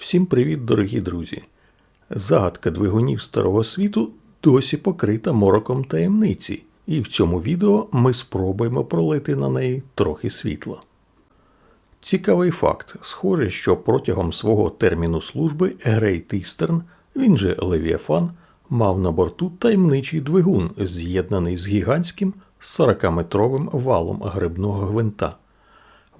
Всім привіт, дорогі друзі! Загадка двигунів старого світу досі покрита мороком таємниці, і в цьому відео ми спробуємо пролити на неї трохи світла. Цікавий факт. Схоже, що протягом свого терміну служби Грейт Істерн, він же Левіафан, мав на борту таємничий двигун, з'єднаний з гігантським 40-метровим валом грибного гвинта.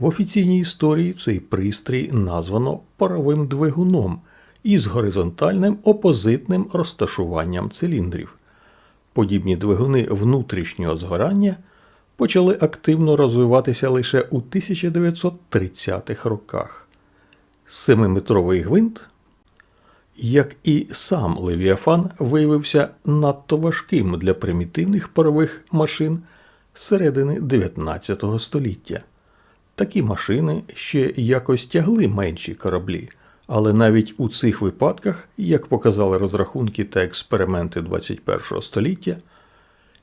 В офіційній історії цей пристрій названо паровим двигуном із горизонтальним опозитним розташуванням циліндрів. Подібні двигуни внутрішнього згорання почали активно розвиватися лише у 1930-х роках. Семиметровий гвинт, як і сам Левіафан, виявився надто важким для примітивних парових машин середини 19 століття. Такі машини ще якось тягли менші кораблі, але навіть у цих випадках, як показали розрахунки та експерименти 21 століття,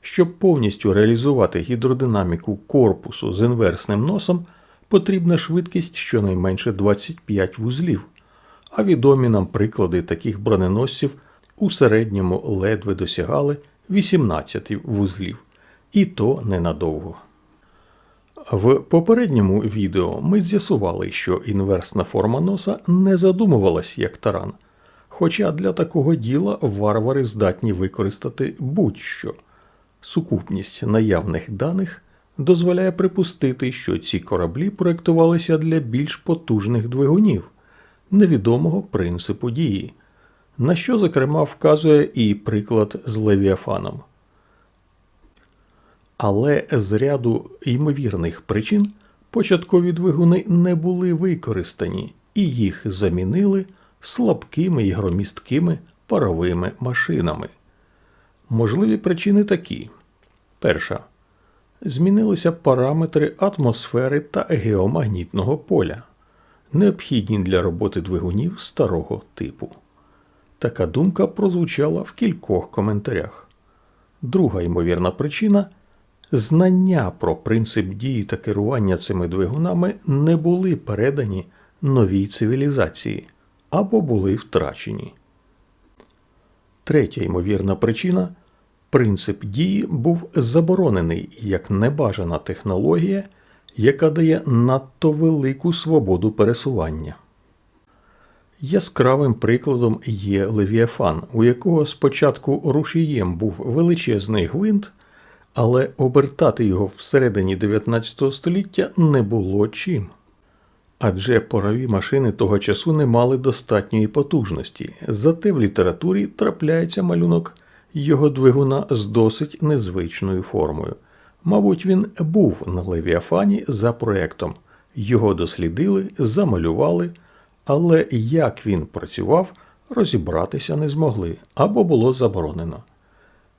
щоб повністю реалізувати гідродинаміку корпусу з інверсним носом, потрібна швидкість щонайменше 25 вузлів, а відомі нам приклади таких броненосців у середньому ледве досягали 18 вузлів, і то ненадовго. В попередньому відео ми з'ясували, що інверсна форма носа не задумувалась як таран, хоча для такого діла варвари здатні використати будь-що. Сукупність наявних даних дозволяє припустити, що ці кораблі проєктувалися для більш потужних двигунів, невідомого принципу дії, на що, зокрема, вказує і приклад з Левіафаном. Але з ряду ймовірних причин початкові двигуни не були використані, і їх замінили слабкими і громісткими паровими машинами. Можливі причини такі: перша. Змінилися параметри атмосфери та геомагнітного поля, необхідні для роботи двигунів старого типу. Така думка прозвучала в кількох коментарях. Друга ймовірна причина знання про принцип дії та керування цими двигунами не були передані новій цивілізації або були втрачені. Третя ймовірна причина принцип дії був заборонений як небажана технологія, яка дає надто велику свободу пересування. Яскравим прикладом є Левіафан, у якого спочатку рушієм був величезний гвинт, але обертати його всередині 19 століття не було чим. Адже парові машини того часу не мали достатньої потужності, зате в літературі трапляється малюнок його двигуна з досить незвичною формою. Мабуть, він був на Левіафані за проектом, його дослідили, замалювали, але як він працював, розібратися не змогли або було заборонено.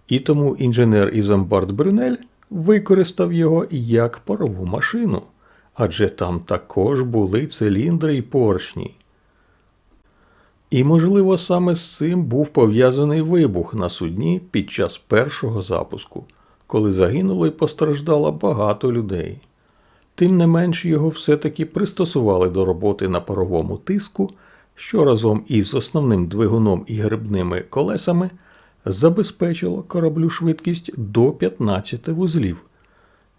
І тому інженер Ізамбард Брюнель використав його як парову машину, адже там також були циліндри й поршні. І, можливо, саме з цим був пов'язаний вибух на судні під час першого запуску, коли загинуло і постраждало багато людей. Тим не менш його все-таки пристосували до роботи на паровому тиску, що разом із основним двигуном і грибними колесами забезпечило кораблю швидкість до 15 вузлів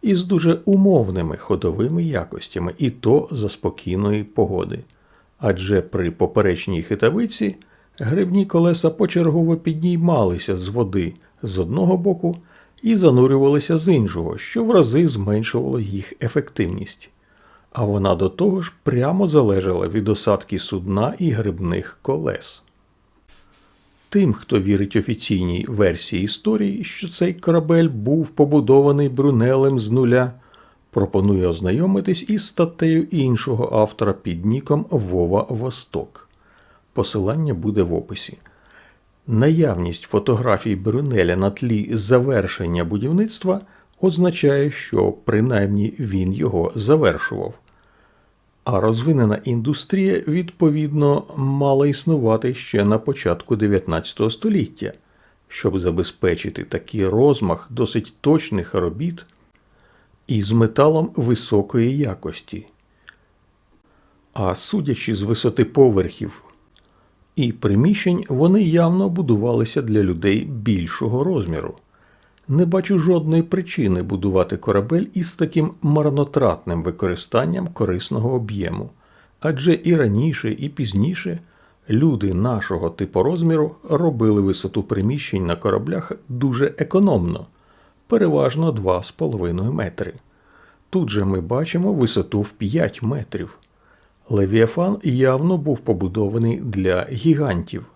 із дуже умовними ходовими якостями, і то за спокійної погоди. Адже при поперечній хитавиці грибні колеса почергово підніймалися з води з одного боку і занурювалися з іншого, що в рази зменшувало їх ефективність. А вона до того ж прямо залежала від осадки судна і грибних колес. Тим, хто вірить офіційній версії історії, що цей корабель був побудований Брунелем з нуля, пропоную ознайомитись із статтею іншого автора під ніком Вова Восток. Посилання буде в описі. Наявність фотографій Брюнеля на тлі завершення будівництва означає, що принаймні він його завершував. А розвинена індустрія, відповідно, мала існувати ще на початку 19 століття, щоб забезпечити такий розмах досить точних робіт із металом високої якості. А судячи з висоти поверхів і приміщень вони явно будувалися для людей більшого розміру. Не бачу жодної причини будувати корабель із таким марнотратним використанням корисного об'єму, адже і раніше, і пізніше люди нашого типу розміру робили висоту приміщень на кораблях дуже економно, переважно 2,5 метри. Тут же ми бачимо висоту в 5 метрів. Левіафан явно був побудований для гігантів.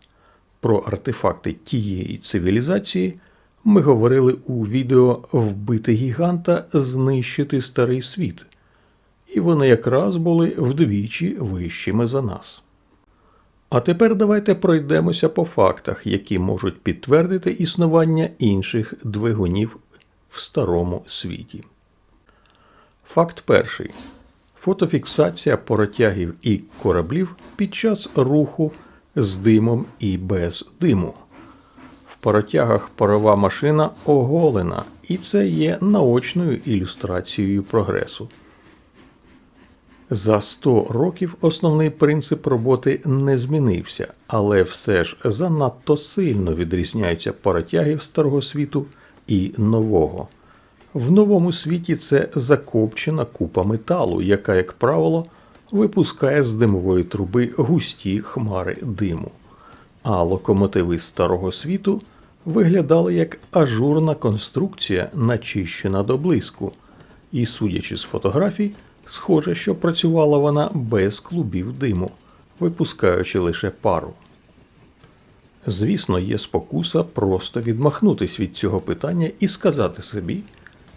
Про артефакти тієї цивілізації ми говорили у відео Вбити гіганта, знищити старий світ, і вони якраз були вдвічі вищими за нас. А тепер давайте пройдемося по фактах, які можуть підтвердити існування інших двигунів в старому світі. Факт перший. Фотофіксація паротягів і кораблів під час руху з димом і без диму. Паротягах парова машина оголена, і це є наочною ілюстрацією прогресу. За 100 років основний принцип роботи не змінився, але все ж занадто сильно відрізняються паротяги старого світу і нового. В новому світі це закопчена купа металу, яка, як правило, випускає з димової труби густі хмари диму. А локомотиви старого світу виглядали як ажурна конструкція, начищена до блиску, і, судячи з фотографій, схоже, що працювала вона без клубів диму, випускаючи лише пару. Звісно, є спокуса просто відмахнутись від цього питання і сказати собі,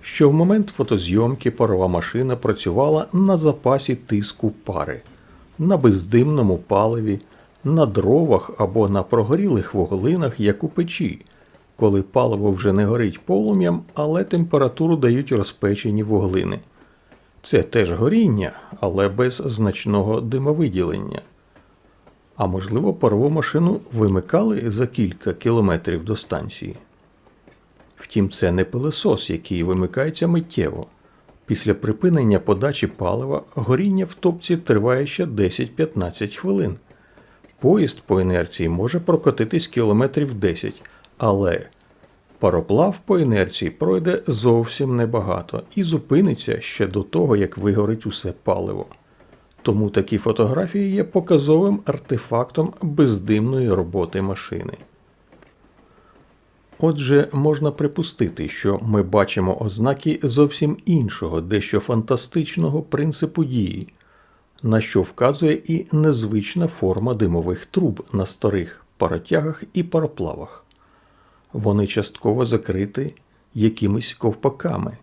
що в момент фотозйомки парова машина працювала на запасі тиску пари, на бездимному паливі, на дровах або на прогорілих вуглинах, як у печі, коли паливо вже не горить полум'ям, але температуру дають розпечені вуглини. Це теж горіння, але без значного димовиділення. А можливо, парову машину вимикали за кілька кілометрів до станції. Втім, це не пилосос, який вимикається миттєво. Після припинення подачі палива горіння в топці триває ще 10-15 хвилин. Поїзд по інерції може прокотитись кілометрів 10, але пароплав по інерції пройде зовсім небагато і зупиниться ще до того, як вигорить усе паливо. Тому такі фотографії є показовим артефактом бездимної роботи машини. Отже, можна припустити, що ми бачимо ознаки зовсім іншого, дещо фантастичного принципу дії, на що вказує і незвична форма димових труб на старих паротягах і пароплавах. Вони частково закриті якимись ковпаками,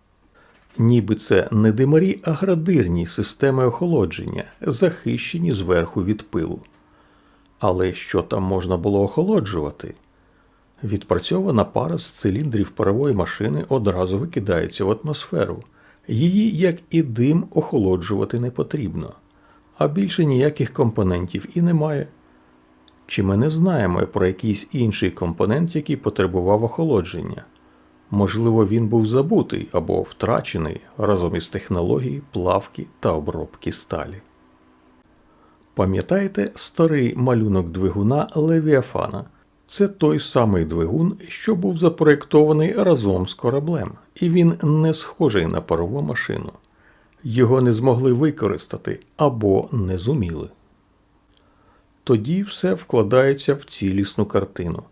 ніби це не димарі, а градирні системи охолодження, захищені зверху від пилу. Але що там можна було охолоджувати? Відпрацьована пара з циліндрів парової машини одразу викидається в атмосферу. Її, як і дим, охолоджувати не потрібно, а більше ніяких компонентів і немає. Чи ми не знаємо про якийсь інший компонент, який потребував охолодження? Можливо, він був забутий або втрачений разом із технології плавки та обробки сталі. Пам'ятаєте старий малюнок двигуна Левіафана? Це той самий двигун, що був запроєктований разом з кораблем, і він не схожий на парову машину. Його не змогли використати або не зуміли. Тоді все вкладається в цілісну картину.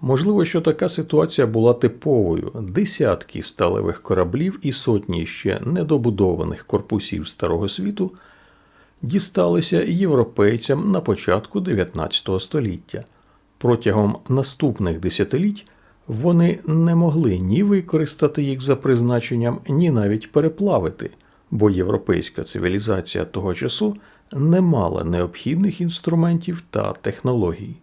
Можливо, що така ситуація була типовою: десятки сталевих кораблів і сотні ще недобудованих корпусів Старого світу дісталися європейцям на початку 19 століття. Протягом наступних десятиліть вони не могли ні використати їх за призначенням, ні навіть переплавити, бо європейська цивілізація того часу не мала необхідних інструментів та технологій.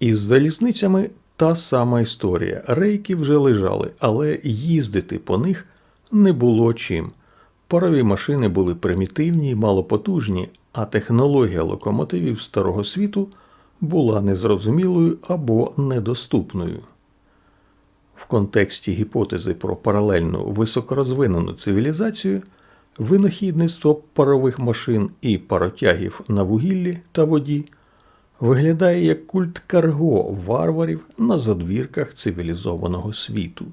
Із залізницями та сама історія. Рейки вже лежали, але їздити по них не було чим. Парові машини були примітивні й малопотужні, а технологія локомотивів старого світу була незрозумілою або недоступною. В контексті гіпотези про паралельну високорозвинену цивілізацію винахідництво парових машин і паротягів на вугіллі та воді виглядає як культ карго варварів на задвірках цивілізованого світу.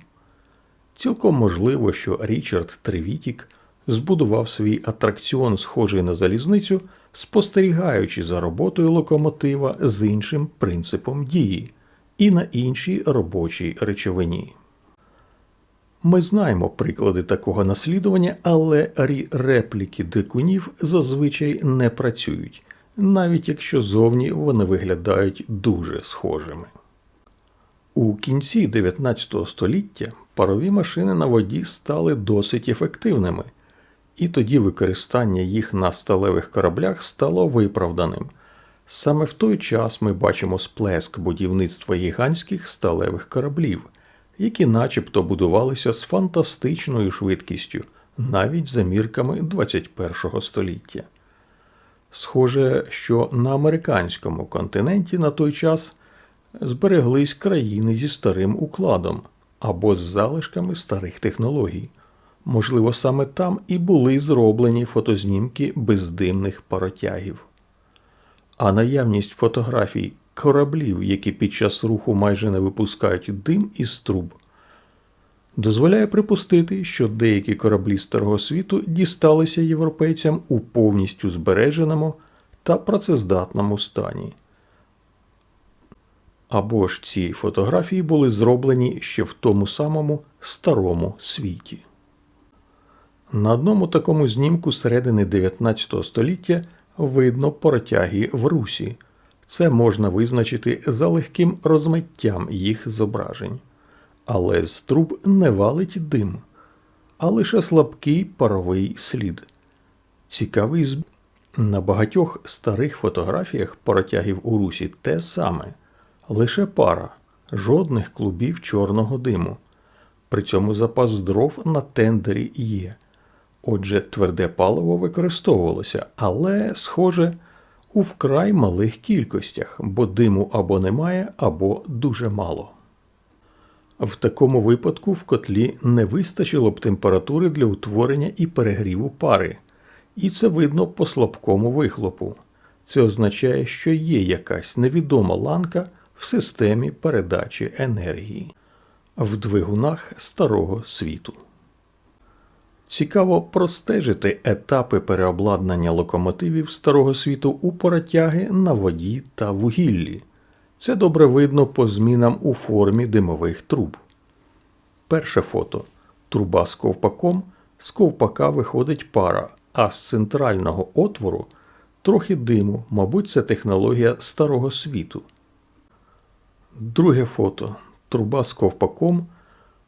Цілком можливо, що Річард Тревітік збудував свій атракціон, схожий на залізницю, спостерігаючи за роботою локомотива з іншим принципом дії і на іншій робочій речовині. Ми знаємо приклади такого наслідування, але репліки дикунів зазвичай не працюють, навіть якщо зовні вони виглядають дуже схожими. У кінці 19 століття парові машини на воді стали досить ефективними, і тоді використання їх на сталевих кораблях стало виправданим. Саме в той час ми бачимо сплеск будівництва гігантських сталевих кораблів, які начебто будувалися з фантастичною швидкістю, навіть за мірками 21 століття. Схоже, що на американському континенті на той час збереглись країни зі старим укладом або з залишками старих технологій. Можливо, саме там і були зроблені фотознімки бездимних паротягів. А наявність фотографій кораблів, які під час руху майже не випускають дим із труб, дозволяє припустити, що деякі кораблі старого світу дісталися європейцям у повністю збереженому та працездатному стані. Або ж ці фотографії були зроблені ще в тому самому старому світі. На одному такому знімку середини 19 століття видно протяги в русі. Це можна визначити за легким розмиттям їх зображень. Але з труб не валить дим, а лише слабкий паровий слід. Цікавий зб... На багатьох старих фотографіях протягів у русі те саме, лише пара, жодних клубів чорного диму. При цьому запас дров на тендері є. Отже, тверде паливо використовувалося, але, схоже, у вкрай малих кількостях, бо диму або немає, або дуже мало. В такому випадку в котлі не вистачило б температури для утворення і перегріву пари, і це видно по слабкому вихлопу. Це означає, що є якась невідома ланка в системі передачі енергії в двигунах старого світу. Цікаво простежити етапи переобладнання локомотивів старого світу у паротяги на воді та вугіллі. Це добре видно по змінам у формі димових труб. Перше фото. Труба з ковпаком. З ковпака виходить пара, а з центрального отвору трохи диму, мабуть, це технологія старого світу. Друге фото. Труба з ковпаком.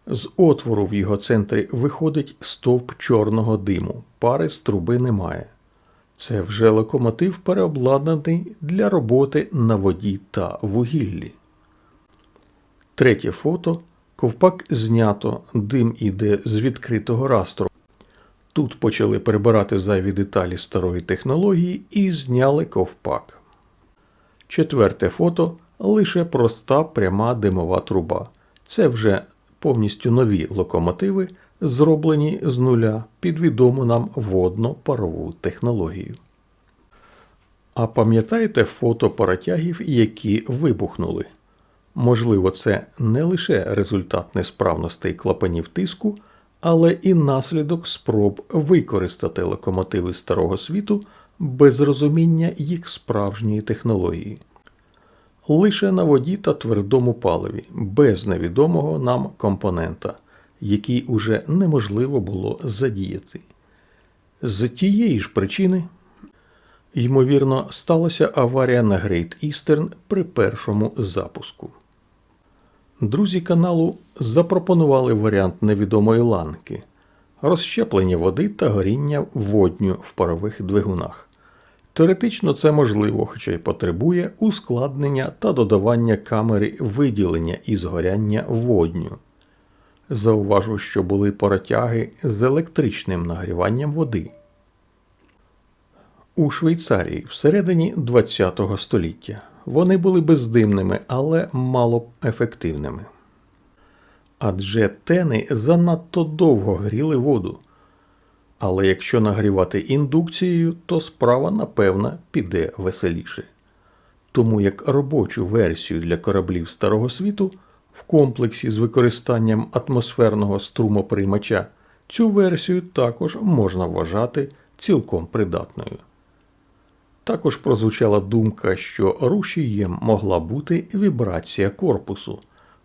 З отвору в його центрі виходить стовп чорного диму. Пари з труби немає. Це вже локомотив переобладнаний для роботи на воді та вугіллі. Третє фото. Ковпак знято, дим іде з відкритого растру. Тут почали прибирати зайві деталі старої технології і зняли ковпак. Четверте фото лише проста пряма димова труба. Це вже повністю нові локомотиви, зроблені з нуля під відому нам водно-парову технологію. А пам'ятаєте фото паротягів, які вибухнули? Можливо, це не лише результат несправностей клапанів тиску, але і наслідок спроб використати локомотиви старого світу без розуміння їх справжньої технології. Лише на воді та твердому паливі, без невідомого нам компонента, який уже неможливо було задіяти. З тієї ж причини, ймовірно, сталася аварія на Great Eastern при першому запуску. Друзі каналу запропонували варіант невідомої ланки, розщеплення води та горіння водню в парових двигунах. Теоретично це можливо, хоча й потребує ускладнення та додавання камери виділення і згоряння водню. Зауважу, що були паротяги з електричним нагріванням води. У Швейцарії всередині ХХ століття вони були бездимними, але мало ефективними. Адже тени занадто довго гріли воду. Але якщо нагрівати індукцією, то справа, напевно, піде веселіше. тому як робочу версію для кораблів Старого світу в комплексі з використанням атмосферного струмоприймача цю версію також можна вважати цілком придатною. Також прозвучала думка, що рушієм могла бути вібрація корпусу,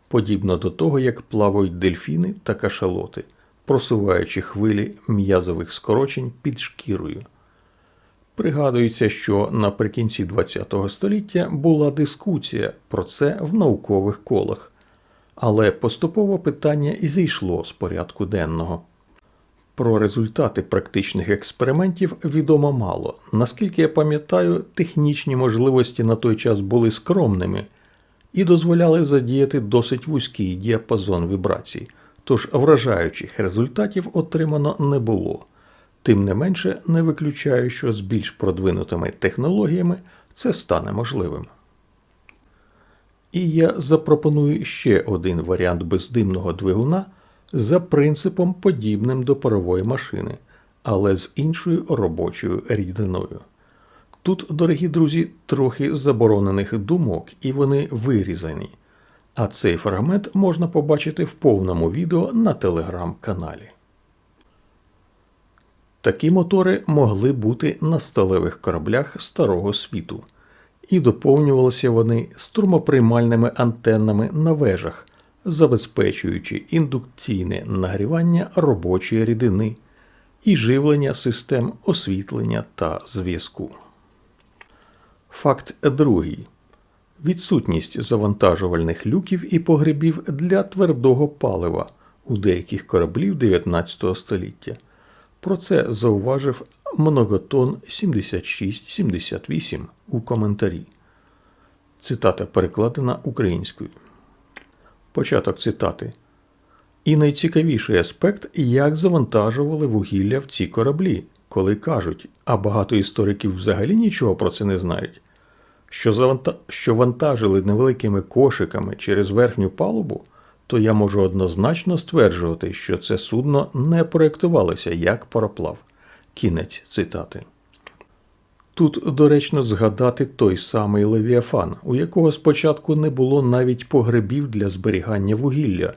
подібно до того, як плавають дельфіни та кашалоти, просуваючи хвилі м'язових скорочень під шкірою. Пригадується, що наприкінці ХХ століття була дискусія про це в наукових колах, але поступово питання і зійшло з порядку денного. Про результати практичних експериментів відомо мало. Наскільки я пам'ятаю, технічні можливості на той час були скромними і дозволяли задіяти досить вузький діапазон вібрацій, тож вражаючих результатів отримано не було. Тим не менше, не виключаю, що з більш продвинутими технологіями це стане можливим. І я запропоную ще один варіант бездимного двигуна за принципом, подібним до парової машини, але з іншою робочою рідиною. Тут, дорогі друзі, трохи заборонених думок, і вони вирізані. А цей фрагмент можна побачити в повному відео на телеграм-каналі. Такі мотори могли бути на сталевих кораблях Старого світу, і доповнювалися вони струмоприймальними антеннами на вежах, забезпечуючи індукційне нагрівання робочої рідини і живлення систем освітлення та зв'язку. Факт другий. Відсутність завантажувальних люків і погребів для твердого палива у деяких кораблів 19 століття. Про це зауважив Многотон 7678 у коментарі. Цитата перекладена українською. Початок цитати. І найцікавіший аспект, як завантажували вугілля в ці кораблі, коли кажуть, а багато істориків взагалі нічого про це не знають, що, вантажили невеликими кошиками через верхню палубу, то я можу однозначно стверджувати, що це судно не проєктувалося як пароплав. Кінець цитати. Тут доречно згадати той самий Левіафан, у якого спочатку не було навіть погребів для зберігання вугілля.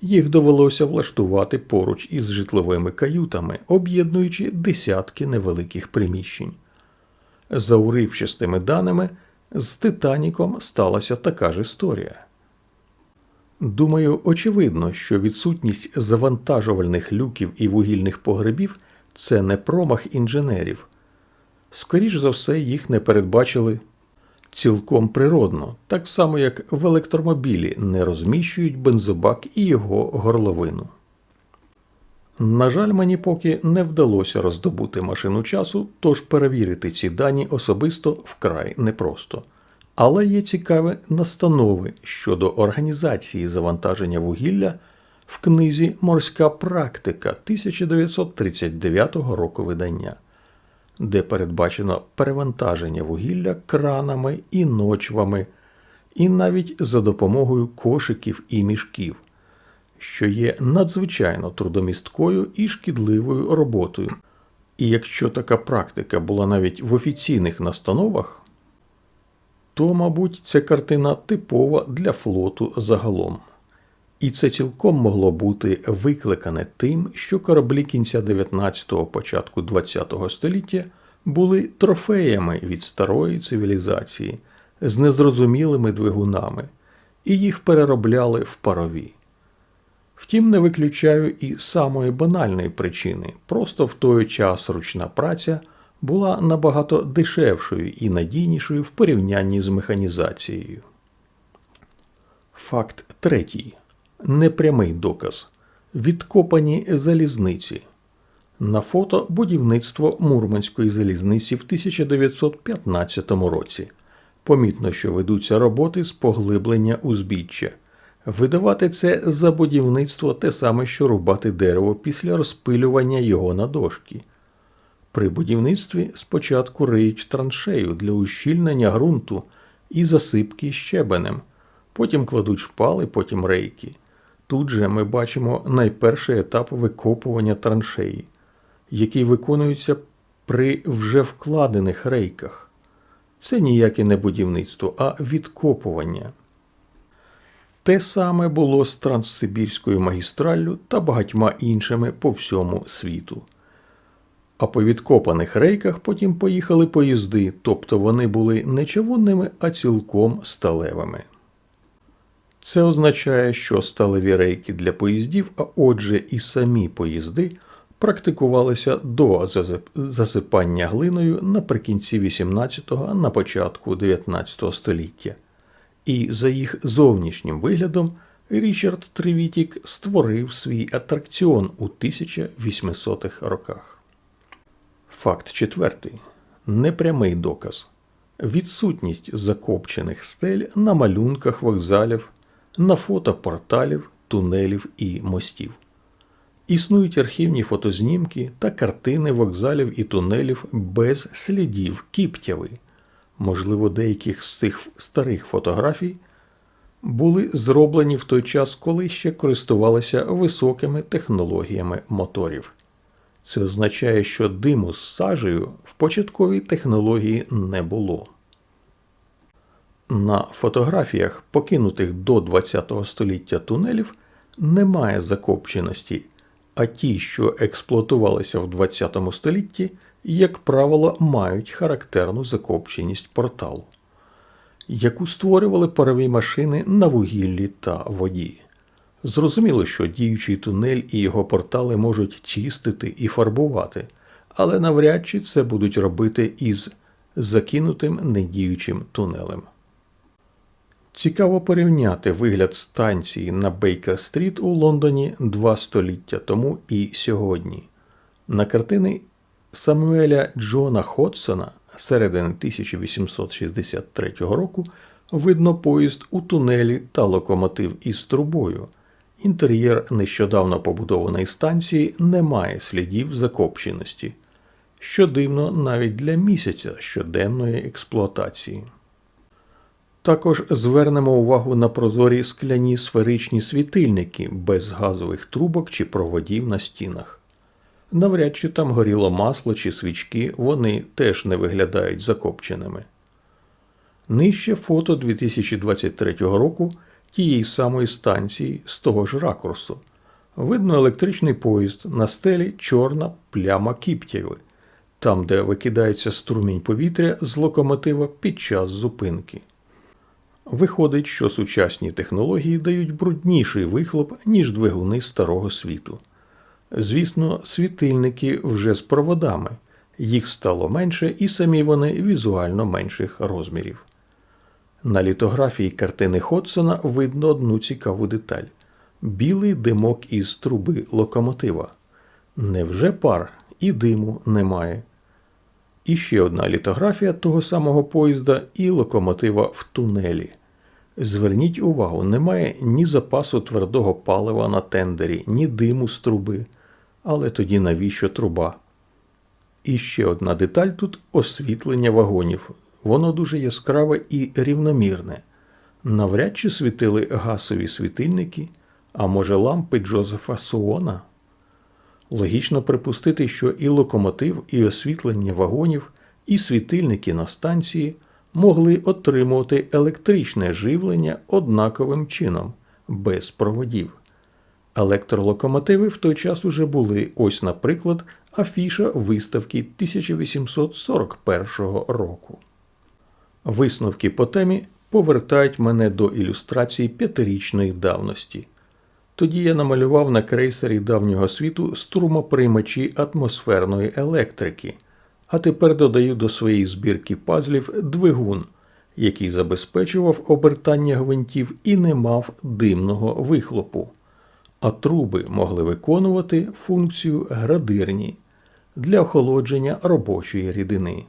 Їх довелося влаштувати поруч із житловими каютами, об'єднуючи десятки невеликих приміщень. За уривчастими даними, з Титаніком сталася така ж історія. Думаю, очевидно, що відсутність завантажувальних люків і вугільних погребів це не промах інженерів. Скоріш за все, їх не передбачили цілком природно, так само як в електромобілі не розміщують бензобак і його горловину. На жаль, мені поки не вдалося роздобути машину часу, тож перевірити ці дані особисто вкрай непросто. Але є цікаві настанови щодо організації завантаження вугілля в книзі Морська практика 1939 року видання, де передбачено перевантаження вугілля кранами і ночвами, і навіть за допомогою кошиків і мішків, що є надзвичайно трудомісткою і шкідливою роботою. І якщо така практика була навіть в офіційних настановах, то, мабуть, ця картина типова для флоту загалом. І це цілком могло бути викликане тим, що кораблі кінця 19-го, початку 20-го століття були трофеями від старої цивілізації з незрозумілими двигунами, і їх переробляли в парові. Втім, не виключаю і самої банальної причини, просто в той час ручна праця була набагато дешевшою і надійнішою в порівнянні з механізацією. Факт третій. Непрямий доказ. Відкопані залізниці. На фото будівництво Мурманської залізниці в 1915 році. Помітно, що ведуться роботи з поглиблення узбіччя. Видавати це за будівництво те саме, що рубати дерево після розпилювання його на дошки. При будівництві спочатку риють траншею для ущільнення ґрунту і засипки щебенем, потім кладуть шпали, потім рейки. Тут же ми бачимо найперший етап викопування траншеї, який виконується при вже вкладених рейках. Це ніяке не будівництво, а відкопування. Те саме було з Транссибірською магістраллю та багатьма іншими по всьому світу. А по відкопаних рейках потім поїхали поїзди, тобто вони були не чавунними, а цілком сталевими. Це означає, що сталеві рейки для поїздів, а отже і самі поїзди, практикувалися до засипання глиною наприкінці 18-го, на початку 19 століття. І за їх зовнішнім виглядом Річард Тревітік створив свій атракціон у 1800-х роках. Факт четвертий. Непрямий доказ. Відсутність закопчених стель на малюнках вокзалів, на фото порталів, тунелів і мостів. Існують архівні фотознімки та картини вокзалів і тунелів без слідів кіптяви. Можливо, деяких з цих старих фотографій були зроблені в той час, коли ще користувалися високими технологіями моторів. Це означає, що диму з сажею в початковій технології не було. На фотографіях, покинутих до ХХ століття тунелів, немає закопченості, а ті, що експлуатувалися в ХХ столітті, як правило, мають характерну закопченість порталу, яку створювали парові машини на вугіллі та воді. Зрозуміло, що діючий тунель і його портали можуть чистити і фарбувати, але навряд чи це будуть робити із закинутим недіючим тунелем. Цікаво порівняти вигляд станції на Бейкер-стріт у Лондоні два століття тому і сьогодні. На картини Самуеля Джона Ходсона середини 1863 року видно поїзд у тунелі та локомотив із трубою. Інтер'єр нещодавно побудованої станції не має слідів закопченості, що дивно навіть для місяця щоденної експлуатації. Також звернемо увагу на прозорі скляні сферичні світильники без газових трубок чи проводів на стінах. Навряд чи там горіло масло чи свічки, вони теж не виглядають закопченими. Нижче фото 2023 року тієї самої станції з того ж ракурсу. Видно електричний поїзд на стелі чорна пляма кіптяви, там, де викидається струмінь повітря з локомотива під час зупинки. Виходить, що сучасні технології дають брудніший вихлоп, ніж двигуни старого світу. Звісно, світильники вже з проводами, їх стало менше, і самі вони візуально менших розмірів. На літографії картини Ходсона видно одну цікаву деталь білий димок із труби локомотива. Невже пар і диму немає? І ще одна літографія того самого поїзда і локомотива в тунелі. Зверніть увагу, немає ні запасу твердого палива на тендері, ні диму з труби. Але тоді навіщо труба? І ще одна деталь тут освітлення вагонів. Воно дуже яскраве і рівномірне. Навряд чи світили гасові світильники, а може лампи Джозефа Суона? Логічно припустити, що і локомотив, і освітлення вагонів, і світильники на станції могли отримувати електричне живлення однаковим чином, без проводів. Електролокомотиви в той час уже були, ось, наприклад, афіша виставки 1841 року. Висновки по темі повертають мене до ілюстрації п'ятирічної давності. Тоді я намалював на крейсері давнього світу струмоприймачі атмосферної електрики, а тепер додаю до своєї збірки пазлів двигун, який забезпечував обертання гвинтів і не мав димного вихлопу, а труби могли виконувати функцію градирні для охолодження робочої рідини.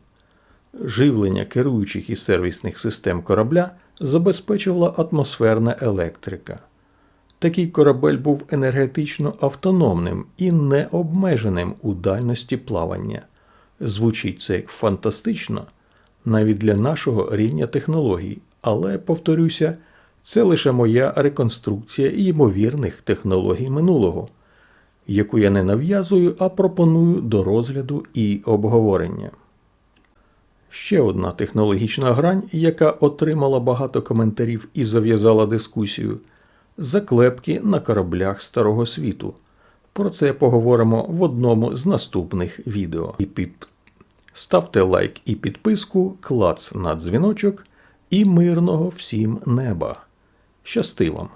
Живлення керуючих і сервісних систем корабля забезпечувала атмосферна електрика. Такий корабель був енергетично автономним і необмеженим у дальності плавання. Звучить це як фантастично, навіть для нашого рівня технологій, але, повторюся, це лише моя реконструкція ймовірних технологій минулого, яку я не нав'язую, а пропоную до розгляду і обговорення. Ще одна технологічна грань, яка отримала багато коментарів і зав'язала дискусію заклепки на кораблях Старого світу. Про це поговоримо в одному з наступних відео. І під... Ставте лайк і підписку, клац на дзвіночок і мирного всім неба. Щасти вам!